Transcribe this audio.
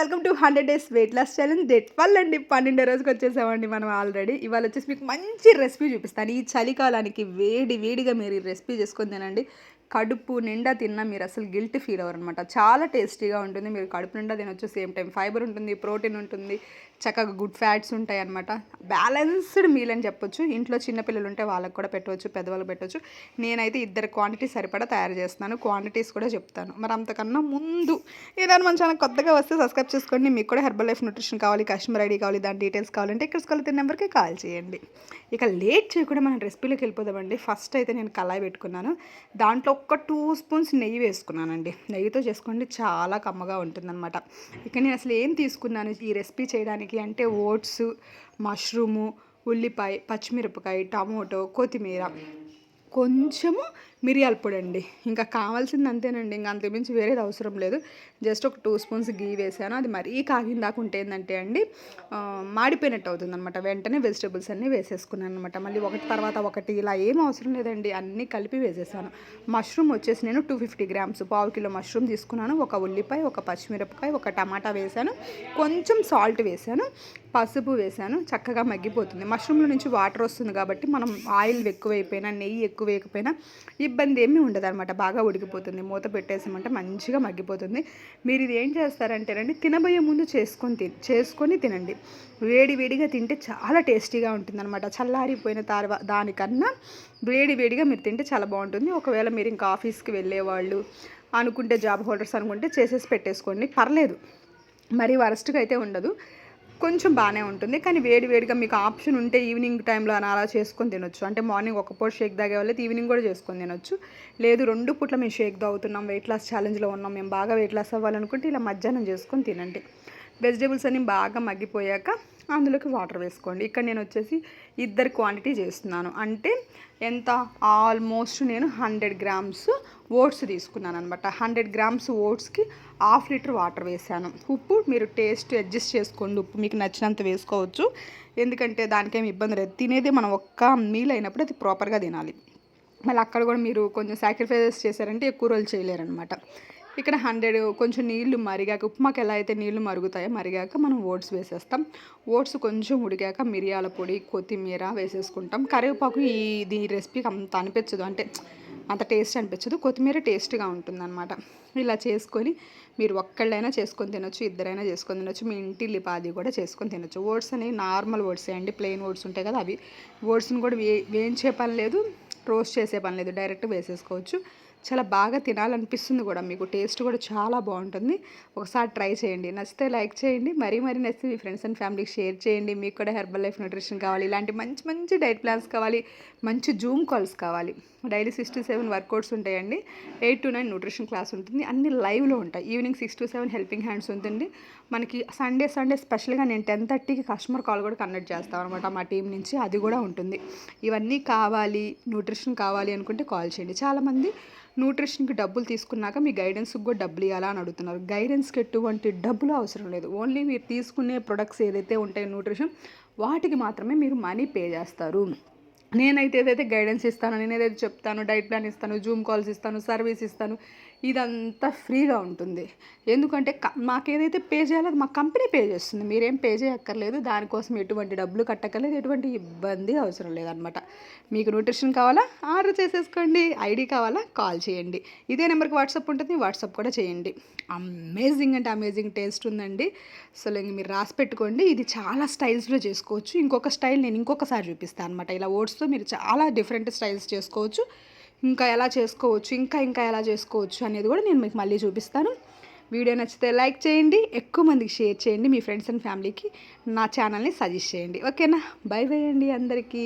Welcome to hundred days weight loss challenge date twelve అండి పన్నెండో రోజుకి వచ్చేసామండి మనం ఆల్రెడీ ఇవాళ వచ్చేసి మీకు మంచి రెసిపీ చూపిస్తాను. ఈ చలికాలానికి వేడి వేడిగా మీరు ఈ రెసిపీ చేసుకొని తినండి. కడుపు నిండా తిన్నా మీరు అసలు గిల్ట్ ఫీల్ అవ్వరు అనమాట చాలా టేస్టీగా ఉంటుంది. మీరు కడుపు నిండా తినొచ్చు సేమ్ టైం ఫైబర్ ఉంటుంది ప్రోటీన్ ఉంటుంది. చక్కగా గుడ్ ఫ్యాట్స్ ఉంటాయి అనమాట బ్యాలెన్స్డ్ మీల్ అని చెప్పొచ్చు. ఇంట్లో చిన్నపిల్లలు ఉంటే వాళ్ళకి కూడా పెట్టవచ్చు పెద్దవాళ్ళు పెట్టవచ్చు. నేనైతే ఇద్దరు క్వాంటిటీ సరిపడా తయారు చేస్తున్నాను. క్వాంటిటీస్ కూడా చెప్తాను. మరి అంతకన్నా ముందు ఏదైనా మన ఛానల్ కొత్తగా వస్తే సబ్స్క్రైబ్ చేసుకోండి. మీకు కూడా హెర్బల్ లైఫ్ న్యూట్రిషన్ కావాలి కస్టమర్ ఐడి కావాలి దాని డీటెయిల్స్ కావాలంటే ఇక్కడ స్కూల్ నెంబర్కి కాల్ చేయండి. ఇక లేట్ చేయకుండా మనం రెసిపీలోకి వెళ్ళిపోదామండి. ఫస్ట్ అయితే నేను కళాయి పెట్టుకున్నాను. దాంట్లో ఒక్క టూ స్పూన్స్ నెయ్యి వేసుకున్నానండి. నెయ్యితో చేసుకోండి చాలా కమ్మగా ఉంటుందన్నమాట. ఇక నేను అసలు ఏం తీసుకున్నాను ఈ రెసిపీ చేయడానికి? అంటే ఓట్స్ మష్రూము ఉల్లిపాయ పచ్చిమిరపకాయ టమోటో కొత్తిమీర కొంచెము మిరియాల పొడి అండి ఇంకా కావాల్సింది అంతేనండి. ఇంకా అంతకుమించి వేరేది అవసరం లేదు. జస్ట్ ఒక టూ స్పూన్స్ గీ వేసాను. అది మరీ కాగిన దాకా ఉంటే ఏంటంటే అండి మాడిపోయినట్టు అవుతుంది అనమాట వెంటనే వెజిటేబుల్స్ అన్నీ వేసేసుకున్నాను అనమాట మళ్ళీ ఒకటి తర్వాత ఒకటి ఇలా ఏం అవసరం లేదండి. అన్నీ కలిపి వేసేసాను. మష్రూమ్ వచ్చేసి నేను టూ ఫిఫ్టీ గ్రామ్స్. పావు కిలో మష్రూమ్ తీసుకున్నాను. ఒక ఉల్లిపాయ ఒక పచ్చిమిరపకాయ ఒక టమాటా వేసాను. కొంచెం సాల్ట్ వేసాను. పసుపు వేసాను చక్కగా మగ్గిపోతుంది. మష్రూమ్లో నుంచి వాటర్ వస్తుంది కాబట్టి మనం ఆయిల్ ఎక్కువైపోయినా నెయ్యి ఎక్కువ వేయకపోయినా ఇబ్బంది ఏమీ ఉండదు అనమాట బాగా ఉడికిపోతుంది. మూత పెట్టేసామంటే మంచిగా మగ్గిపోతుంది. మీరు ఇది ఏం చేస్తారంటేనండి తినబోయే ముందు చేసుకొని తిని చేసుకొని తినండి. వేడి వేడిగా తింటే చాలా టేస్టీగా ఉంటుంది అనమాట చల్లారిపోయిన తర్వాత దానికన్నా వేడి వేడిగా మీరు తింటే చాలా బాగుంటుంది. ఒకవేళ మీరు ఇంకా ఆఫీస్కి వెళ్ళేవాళ్ళు అనుకుంటే జాబ్ హోల్డర్స్ అనుకుంటే చేసేసి పెట్టేసుకోండి. పర్లేదు. మరీ వరస్ట్గా అయితే ఉండదు. కొంచెం బాగానే ఉంటుంది. కానీ వేడి వేడిగా మీకు ఆప్షన్ ఉంటే ఈవినింగ్ టైంలో అలా చేసుకొని తినొచ్చు. అంటే మార్నింగ్ ఒక పూట షేక్ తాగే వాళ్ళైతే ఈవినింగ్ కూడా చేసుకొని తినొచ్చు. లేదు రెండు పూట్ల మేము షేక్ తాగుతున్నాం వెయిట్ లాస్ ఛాలెంజ్లో ఉన్నాం మేము బాగా వెయిట్ లాస్ అవ్వాలనుకుంటే ఇలా మధ్యాహ్నం చేసుకొని తినండి. వెజిటేబుల్స్ అన్నీ బాగా మగ్గిపోయాక అందులోకి వాటర్ వేసుకోండి. ఇక్కడ నేను వచ్చేసి ఇద్దరు క్వాంటిటీ చేస్తున్నాను. అంటే ఎంత? ఆల్మోస్ట్ నేను హండ్రెడ్ గ్రామ్స్ ఓట్స్ తీసుకున్నాను అనమాట హండ్రెడ్ గ్రామ్స్ ఓట్స్కి హాఫ్ లీటర్ వాటర్ వేసాను ఉప్పు మీరు టేస్ట్ అడ్జస్ట్ చేసుకోండి. ఉప్పు మీకు నచ్చినంత వేసుకోవచ్చు. ఎందుకంటే దానికేం ఇబ్బంది లేదు. తినేది మనం ఒక్క మీల్ అయినప్పుడు అది ప్రాపర్గా తినాలి. మళ్ళీ అక్కడ కూడా మీరు కొంచెం సాక్రిఫైజెస్ చేశారంటే ఎక్కువ రోజులు చేయలేరనమాట ఇక్కడ హండ్రెడ్ కొంచెం నీళ్ళు మరిగాక ఉప్మాకి ఎలా అయితే నీళ్ళు మరుగుతాయో మరిగాక మనం ఓట్స్ వేసేస్తాం. ఓట్స్ కొంచెం ఉడిగాక మిరియాల పొడి కొత్తిమీర వేసేసుకుంటాం. కరివేపాకు ఇది రెసిపీకి అంత అనిపించదు. అంటే అంత టేస్ట్ అనిపించదు. కొత్తిమీర టేస్ట్గా ఉంటుందన్నమాట. ఇలా చేసుకొని మీరు ఒక్కళ్ళైనా చేసుకొని తినొచ్చు ఇద్దరైనా చేసుకొని తినొచ్చు మీ ఇంటి లిపాది కూడా చేసుకొని తినొచ్చు. ఓట్స్ అనేవి నార్మల్ ఓట్స్ అండి. ప్లెయిన్ ఓట్స్ ఉంటాయి కదా అవి. ఓట్స్ని కూడా వే వేయించే పని లేదు రోస్ట్ చేసే పని లేదు. డైరెక్ట్ వేసేసుకోవచ్చు. చాలా బాగా తినాలనిపిస్తుంది కూడా మీకు. టేస్ట్ కూడా చాలా బాగుంటుంది. ఒకసారి ట్రై చేయండి. నచ్చితే లైక్ చేయండి. మరీ మరీ నచ్చితే మీ ఫ్రెండ్స్ అండ్ ఫ్యామిలీకి షేర్ చేయండి. మీకు కూడా హెర్బల్ లైఫ్ న్యూట్రిషన్ కావాలి. ఇలాంటి మంచి మంచి డైట్ ప్లాన్స్ కావాలి. మంచి జూమ్ కాల్స్ కావాలి. Daily six to seven workouts ఉంటాయండి. Eight to nine nutrition class ఉంటుంది. అన్ని లైవ్లో ఉంటాయి. Evening six to seven helping hands ఉంటుంది. మనకి సండే సండే స్పెషల్గా నేను టెన్ థర్టీకి కస్టమర్ కాల్ కూడా కండక్ట్ చేస్తాను అనమాట మా టీం నుంచి. అది కూడా ఉంటుంది. ఇవన్నీ కావాలి న్యూట్రిషన్ కావాలి అనుకుంటే కాల్ చేయండి. చాలామంది న్యూట్రిషన్కి డబ్బులు తీసుకున్నాక మీ గైడెన్స్కి కూడా డబ్బులు ఇవ్వాలా అని అడుగుతున్నారు. గైడెన్స్కి ఎటువంటి డబ్బులు అవసరం లేదు. ఓన్లీ మీరు తీసుకునే ప్రొడక్ట్స్ ఏదైతే ఉంటాయో న్యూట్రిషన్ వాటికి మాత్రమే మీరు మనీ పే చేస్తారు. నేనైతే ఏదైతే గైడెన్స్ ఇస్తాను నేను ఏదైతే చెప్తాను డైట్ ప్లాన్ ఇస్తాను జూమ్ కాల్స్ ఇస్తాను సర్వీస్ ఇస్తాను ఇదంతా ఫ్రీగా ఉంటుంది. ఎందుకంటే మాకేదైతే పే చేయాలో మా కంపెనీ పే చేస్తుంది. మీరేం పే చేయక్కర్లేదు. దానికోసం ఎటువంటి డబ్బులు కట్టక్కర్లేదు. ఎటువంటి ఇబ్బంది అవసరం లేదనమాట. మీకు న్యూట్రిషన్ కావాలా? ఆర్డర్ చేసేసుకోండి. ఐడి కావాలా? కాల్ చేయండి. ఇదే నెంబర్కి వాట్సాప్ ఉంటుంది. వాట్సాప్ కూడా చేయండి. అమేజింగ్ అంటే అమేజింగ్ టేస్ట్ ఉందండి. అసలు ఇంక మీరు రాసి పెట్టుకోండి. ఇది చాలా స్టైల్స్లో చేసుకోవచ్చు. ఇంకొక స్టైల్ నేను ఇంకొకసారి చూపిస్తాను అనమాట. ఇలా స్టైల్స్తో మీరు చాలా డిఫరెంట్ స్టైల్స్ చేసుకోవచ్చు. ఇంకా ఎలా చేసుకోవచ్చు ఇంకా ఇంకా ఎలా చేసుకోవచ్చు అనేది కూడా నేను మీకు మళ్ళీ చూపిస్తాను. వీడియో నచ్చితే లైక్ చేయండి ఎక్కువ మందికి షేర్ చేయండి మీ ఫ్రెండ్స్ అండ్ ఫ్యామిలీకి నా ఛానల్ని సజెస్ట్ చేయండి. ఓకేనా? బై బై అండి అందరికీ.